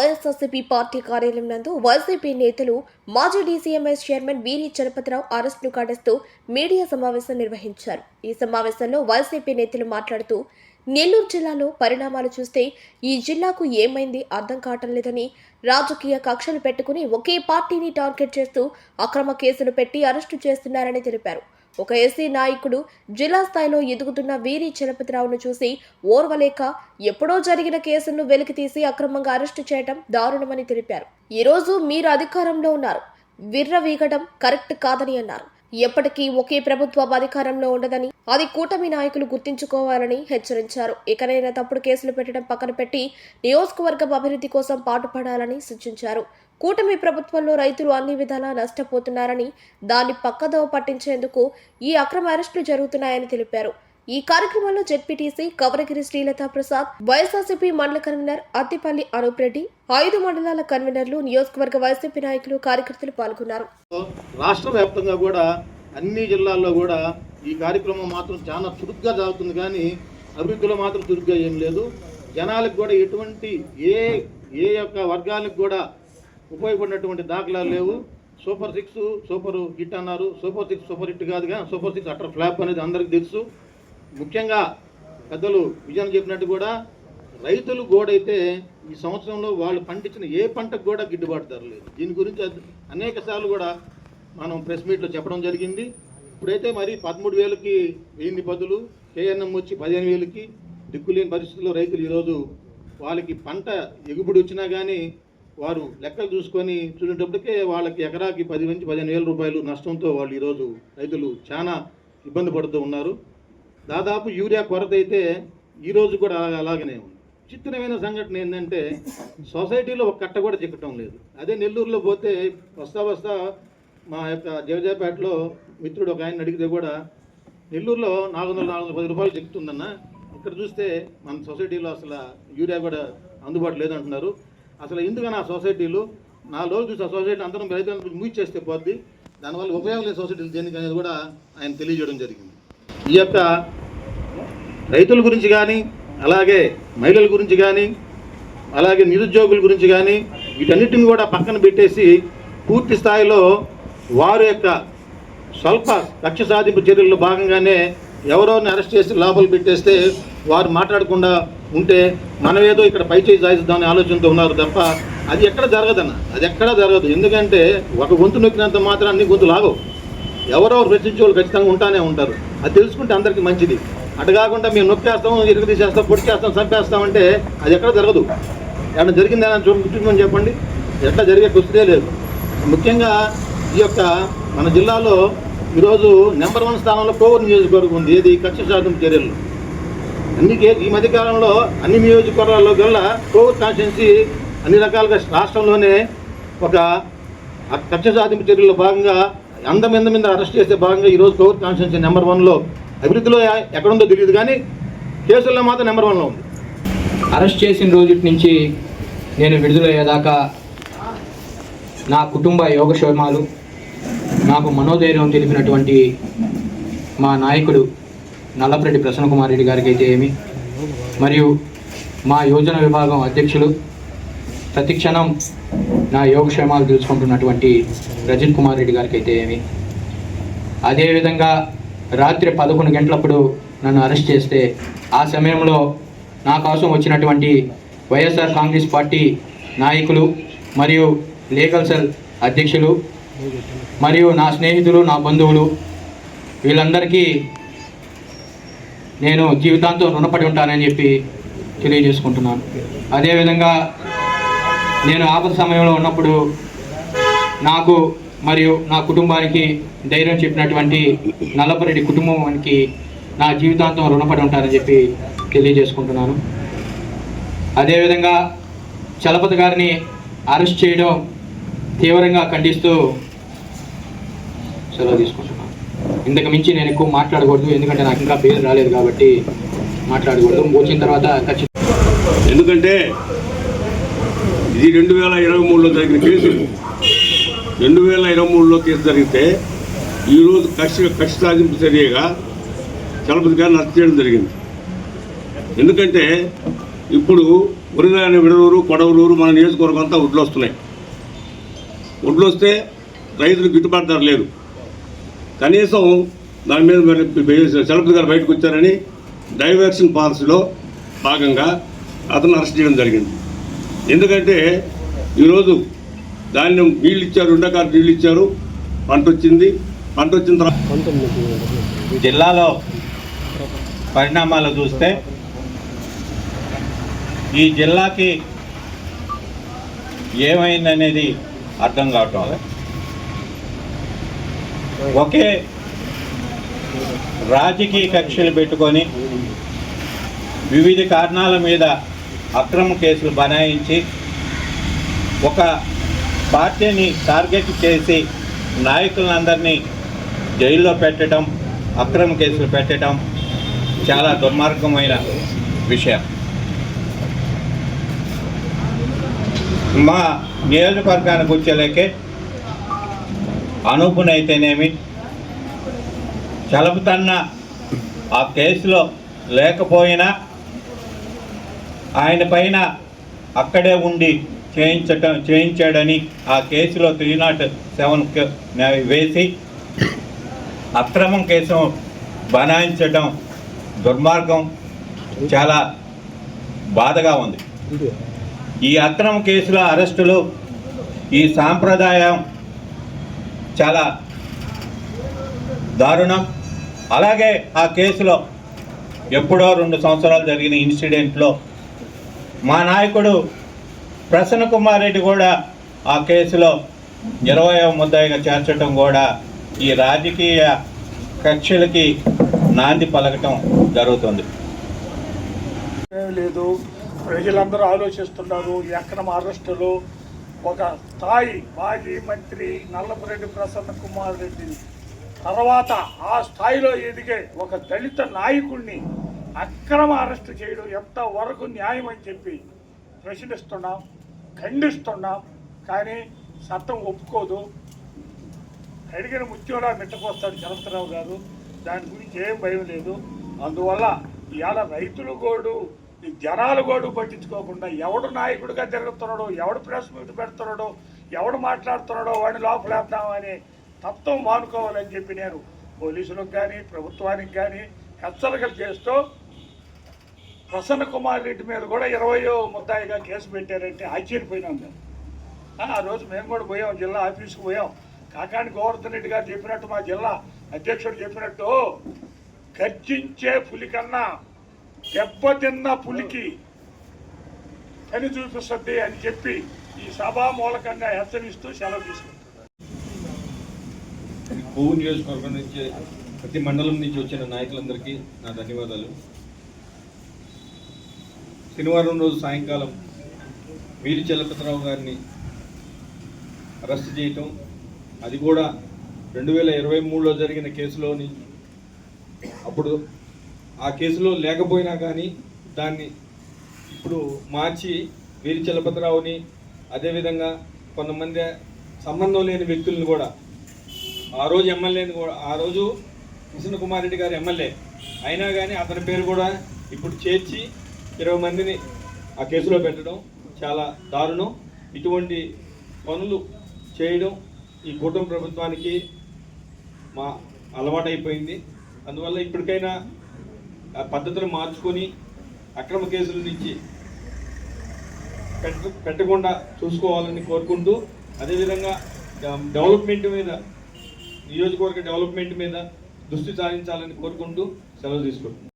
YSRCP party కార్యాలయం నందు YCP నేతలు మాజీ డీసీఎంఎస్ చైర్మన్ వీరి చలపతిరావు అరెస్టును ఖండిస్తూ మీడియా సమావేశం నిర్వహించారు. ఈ సమావేశంలో వైసీపీ నేతలు మాట్లాడుతూ నెల్లూరు జిల్లాలో పరిణామాలు చూస్తే ఈ జిల్లాకు ఏమైంది అర్థం కావటం లేదని రాజకీయ కక్షలు పెట్టుకుని ఒకే పార్టీని టార్గెట్ చేస్తూ అక్రమ కేసులు పెట్టి అరెస్టు చేస్తున్నారని తెలిపారు. ఒక ఎస్సీ నాయకుడు జిల్లా స్థాయిలో ఎదుగుతున్న వీరి చలపతిరావును చూసి ఓర్వలేక ఎప్పుడో జరిగిన కేసులను వెలికితీసి అక్రమంగా అరెస్టు చేయడం దారుణమని తెలిపారు. ఈరోజు మీరు అధికారంలో ఉన్నారు. విర్రవీగడం కరెక్ట్ కాదని అన్నారు. ఎప్పటికీ ఒకే ప్రభుత్వం అధికారంలో ఉండదని అది కూటమి నాయకులు గుర్తించుకోవాలని హెచ్చరించారు. ఇకనైనా తప్పుడు కేసులు పెట్టడం పక్కన పెట్టి నియోజకవర్గం అభివృద్ధి కోసం పాటుపడాలని సూచించారు. కూటమి ప్రభుత్వంలో రైతులు అన్ని విధాలా నష్టపోతున్నారని దాన్ని పక్కదోవ పట్టించేందుకు ఈ అక్రమ అరెస్టులు జరుగుతున్నాయని తెలిపారు. ఈ కార్యక్రమంలో జెడ్పీటీసీ కవరగిరి శ్రీలతా ప్రసాద్ వైఎస్ఆర్సీపీ మండల కన్వీనర్ అత్తిపల్లి అనూప్ రెడ్డి ఐదు మండలాల కన్వీనర్లు నియోజకవర్గ వైసీపీ నాయకులు కార్యకర్తలు పాల్గొన్నారు. రాష్ట్ర వ్యాప్తంగా కూడా అన్ని జిల్లాల్లో కూడా ఈ కార్యక్రమం మాత్రం చాలా చురుగ్గా జరుగుతుంది కానీ అభివృద్ధిలో మాత్రం చురుగ్గా ఏం లేదు. జనాలకు కూడా ఎటువంటి ఏ ఏ యొక్క వర్గాలకు కూడా ఉపయోగపడినటువంటి దాఖలాలు లేవు. సూపర్ సిక్స్ సూపర్ హిట్ అన్నారు. సూపర్ సిక్స్ సూపర్ హిట్ కాదు కానీ సూపర్ సిక్స్ అటర్ ఫ్లాప్ అనేది అందరికీ తెలుసు. ముఖ్యంగా పెద్దలు విజయం చెప్పినట్టు కూడా రైతులు గోడైతే ఈ సంవత్సరంలో వాళ్ళు పండించిన ఏ పంటకు కూడా గిట్టుబాటు ధర లేదు. దీని గురించి అనేక సార్లు కూడా మనం ప్రెస్ మీట్లో చెప్పడం జరిగింది. ఇప్పుడైతే మరి పదమూడు వేలకి వెయ్యి బదులు కేఎన్ఎం వచ్చి పదిహేను వేలకి దిక్కులేని పరిస్థితుల్లో రైతులు ఈరోజు వాళ్ళకి పంట ఎగుబడి వచ్చినా కానీ వారు లెక్కలు చూసుకొని చూసేటప్పటికే వాళ్ళకి ఎకరాకి పది నుంచి పదిహేను వేల రూపాయలు నష్టంతో వాళ్ళు ఈరోజు రైతులు చాలా ఇబ్బంది పడుతూ ఉన్నారు. దాదాపు యూరియా కొరత అయితే ఈరోజు కూడా అలాగనే ఉంది. చిత్రమైన సంఘటన ఏంటంటే సొసైటీలో ఒక కట్ట కూడా చిక్కటం లేదు. అదే నెల్లూరులో పోతే వస్తా వస్తా మా యొక్క జవజాపేటలో మిత్రుడు ఒక ఆయన అడిగితే కూడా నెల్లూరులో నాలుగు వందల నాలుగు వందల పది రూపాయలు చెక్కుతుందన్న ఇక్కడ చూస్తే మన సొసైటీలో అసలు యూరియా కూడా అందుబాటు లేదంటున్నారు. అసలు ఎందుకని ఆ సొసైటీలు? నాలుగు రోజులు చూసి ఆ సొసైటీ అందరం రైతులను మూసి పోద్ది. దానివల్ల ఉపయోగం లేని సొసైటీలు దేనికి అనేది కూడా ఆయన తెలియజేయడం జరిగింది. ఈ యొక్క రైతుల గురించి కానీ అలాగే మహిళల గురించి కానీ అలాగే నిరుద్యోగుల గురించి కానీ వీటన్నిటిని కూడా పక్కన పెట్టేసి పూర్తి స్థాయిలో వారి యొక్క స్వల్ప లక్ష్య సాధింపు చర్యల్లో భాగంగానే ఎవరోని అరెస్ట్ చేసి లోపల పెట్టేస్తే వారు మాట్లాడకుండా ఉంటే మనం ఏదో ఇక్కడ పై చేయి సాయిద్దామనే ఆలోచనతో ఉన్నారు తప్ప అది ఎక్కడ జరగదన్న. అది ఎక్కడా జరగదు. ఎందుకంటే ఒక గొంతు నొక్కినంత మాత్రం అన్ని గొంతు లాగవు. ఎవరెవరు ప్రశ్నించే వాళ్ళు ఖచ్చితంగా ఉంటానే ఉంటారు. అది తెలుసుకుంటే అందరికీ మంచిది. అటు కాకుండా మేము నొక్కేస్తాం ఇరుగు తీసేస్తాం పొడి చేస్తాం చంపేస్తామంటే అది ఎక్కడ జరగదు. ఏమన్నా జరిగిందని చూ చెప్పండి. ఎట్లా జరిగే కుస్తీ లేదు. ముఖ్యంగా ఈ యొక్క మన జిల్లాలో ఈరోజు నెంబర్ వన్ స్థానంలో కోవూరు నియోజకవర్గం ఉంది. ఏది? కక్ష శాతం చర్యలు. అందుకే ఈ మధ్యకాలంలో అన్ని నియోజకవర్గాల్లో గల్లా కోవిడ్ కాన్స్టిట్యున్సీ అన్ని రకాలుగా రాష్ట్రంలోనే ఒక కక్ష సాధింపు చర్యల్లో భాగంగా అందం మీద అరెస్ట్ చేసే భాగంగా ఈరోజు కోవిడ్ కాన్స్టిట్యున్సీ నెంబర్ వన్లో అభివృద్ధిలో ఎక్కడుందో తెలియదు కానీ కేసుల్లో మాత్రం నెంబర్ వన్లో ఉంది. అరెస్ట్ చేసిన రోజు నుంచి నేను విడుదలయ్యేదాకా నా కుటుంబ యోగక్షేమాలు నాకు మనోధైర్యం తెలిపినటువంటి మా నాయకుడు నల్లపరెడ్డి ప్రసన్నకుమార్ రెడ్డి గారికి అయితే ఏమి. మరియు మా యోజన విభాగం అధ్యక్షులు ప్రతిక్షణం నా యోగక్షేమాలు తెలుసుకుంటున్నటువంటి రజిత్ కుమార్ రెడ్డి గారికి అయితే ఏమి. అదేవిధంగా రాత్రి పదకొండు గంటలప్పుడు నన్ను అరెస్ట్ చేస్తే ఆ సమయంలో నా కోసం వచ్చినటువంటి వైఎస్ఆర్ కాంగ్రెస్ పార్టీ నాయకులు మరియు లీగల్ సెల్ అధ్యక్షులు మరియు నా స్నేహితులు నా బంధువులు వీళ్ళందరికీ నేను జీవితాంతం రుణపడి ఉంటానని చెప్పి తెలియజేసుకుంటున్నాను. అదేవిధంగా నేను ఆపద సమయంలో ఉన్నప్పుడు నాకు మరియు నా కుటుంబానికి ధైర్యం చెప్పినటువంటి నల్లపరెడ్డి కుటుంబానికి నా జీవితాంతం రుణపడి ఉంటానని చెప్పి తెలియజేసుకుంటున్నాను. అదేవిధంగా చలపతి గారిని అరెస్ట్ చేయడం తీవ్రంగా ఖండిస్తూ సెలవు తీసుకుంటున్నాను. ఇంతకు మించి నేను ఎక్కువ మాట్లాడకూడదు ఎందుకంటే నాకు ఇంకా పేరు రాలేదు కాబట్టి మాట్లాడకూడదు. వచ్చిన తర్వాత ఖచ్చితంగా ఎందుకంటే ఇది రెండు వేల ఇరవై మూడులో జరిగిన కేసు. రెండు వేల ఇరవై మూడులో కేసు జరిగితే ఈరోజు కక్ష కక్ష సాధింపు చర్యగా చలపతి గారిని అరెస్ట్ చేయడం జరిగింది. ఎందుకంటే ఇప్పుడు ఉరిదాని విడలూరు కొడవలూరు మన నియోజకవర్గం అంతా ఒడ్లు వస్తున్నాయి. ఒడ్లు వస్తే రైతులకు గిట్టుబాటు ధర లేదు. కనీసం దాని మీద మరి చలపతి గారు బయటకు వచ్చారని డైవర్షన్ పాలసీలో భాగంగా అతను అరెస్ట్ చేయడం జరిగింది ఎందుకంటే ఈరోజు ధాన్యం నీళ్ళు ఇచ్చారు ఉండకారు నీళ్ళు ఇచ్చారు పంట వచ్చింది పంట వచ్చిన తర్వాత జిల్లాలో పరిణామాలు చూస్తే ఈ జిల్లాకి ఏమైందనేది అర్థం కావటం లేదు. ఒకే రాజకీయ కక్షలు పెట్టుకొని వివిధ కారణాల మీద అక్రమ కేసులు బనాయించి ఒక పార్టీని టార్గెట్ చేసి నాయకులందరినీ జైల్లో పెట్టడం అక్రమ కేసులు పెట్టడం చాలా దుర్మార్గమైన విషయం. మా నియోజకవర్గానికి వచ్చేలాకే అనూపునైతేనేమి చలపుతన్న ఆ కేసులో లేకపోయినా ఆయన పైన అక్కడే ఉండి చేయించటం చేయించాడని ఆ కేసులో త్రీ నాట్ సెవెన్ వేసి అక్రమం కేసు బనాయించడం దుర్మార్గం చాలా బాధగా ఉంది. ఈ అక్రమ కేసుల అరెస్టులు ఈ సాంప్రదాయం చాలా దారుణం. అలాగే ఆ కేసులో ఎప్పుడో రెండు సంవత్సరాలు జరిగిన ఇన్సిడెంట్లో మా నాయకుడు ప్రసన్న కుమార్ రెడ్డి కూడా ఆ కేసులో ఇరవయవ ముద్దాయిగా చేర్చడం కూడా ఈ రాజకీయ కక్షలకి నాంది పలకటం జరుగుతుంది. లేదు. ప్రజలందరూ ఆలోచిస్తున్నారు ఎక్కడ అరెస్టులు ఒక స్థాయి మాజీ మంత్రి నల్లపురెడ్డి ప్రసన్న కుమార్ రెడ్డి తర్వాత ఆ స్థాయిలో ఎదిగే ఒక దళిత నాయకుడిని అక్రమ అరెస్టు చేయడం ఎంత వరకు న్యాయం అని చెప్పి ప్రశ్నిస్తున్నాం ఖండిస్తున్నాం. కానీ చట్టం ఒప్పుకోదు. అడిగిన ముత్యంలా మిట్టకొస్తాడు చలపతిరావు గారు. దాని గురించి ఏం భయం లేదు. అందువల్ల ఇవాళ రైతులు గోడు ఈ జనాలు గోడు పట్టించుకోకుండా ఎవడు నాయకుడిగా తిరుగుతున్నాడో ఎవడు ప్రెస్ మీట్ పెడుతున్నాడో ఎవడు మాట్లాడుతున్నాడో వాడిని లోపలేద్దామని తత్వం మానుకోవాలని చెప్పి నేను పోలీసులకు కానీ ప్రభుత్వానికి కానీ హెచ్చరికలు చేస్తూ ప్రసన్న కుమార్ రెడ్డి మీద కూడా ఇరవయో ముద్దాయిగా కేసు పెట్టారంటే ఆశ్చర్యపోయినాం మేము. ఆ రోజు మేము కూడా పోయాం జిల్లా ఆఫీస్కి పోయాం. కాకాని గోవర్ధన్ రెడ్డి గారు చెప్పినట్టు మా జిల్లా అధ్యక్షుడు చెప్పినట్టు గర్జించే పులికన్నా దెబ్బతిన్న పులికి పని చూపిస్తుంది అని చెప్పి ఈ సభా మూలకంగా హెచ్చరిస్తూ సెలవు తీసుకుంటాం పువ్వు నియోజకవర్గం నుంచి ప్రతి మండలం నుంచి వచ్చిన నాయకులందరికీ నా ధన్యవాదాలు. శనివారం రోజు సాయంకాలం వీరి చలపతిరావు గారిని అరెస్ట్ చేయటం అది కూడా రెండు వేల ఇరవై మూడులో జరిగిన కేసులోని అప్పుడు ఆ కేసులో లేకపోయినా కానీ దాన్ని ఇప్పుడు మార్చి వీరి చలపతిరావుని అదేవిధంగా కొంతమంది సంబంధం లేని వ్యక్తులను కూడా ఆ రోజు ఎమ్మెల్యేని కూడా ఆ రోజు కిషన్ కుమార్ రెడ్డి గారు ఎమ్మెల్యే అయినా కానీ అతని పేరు కూడా ఇప్పుడు చేర్చి ఇరవై మందిని ఆ కేసులో పెట్టడం చాలా దారుణం. ఇటువంటి పనులు చేయడం ఈ కూటమి ప్రభుత్వానికి మా అలవాటైపోయింది. అందువల్ల ఇప్పటికైనా పద్ధతులు మార్చుకొని అక్రమ కేసుల నుంచి పెట్ట పెట్టకుండా చూసుకోవాలని కోరుకుంటూ అదేవిధంగా డెవలప్మెంట్ మీద నియోజకవర్గ డెవలప్మెంట్ మీద దృష్టి సారించాలని కోరుకుంటూ సెలవు తీసుకుంటున్నాను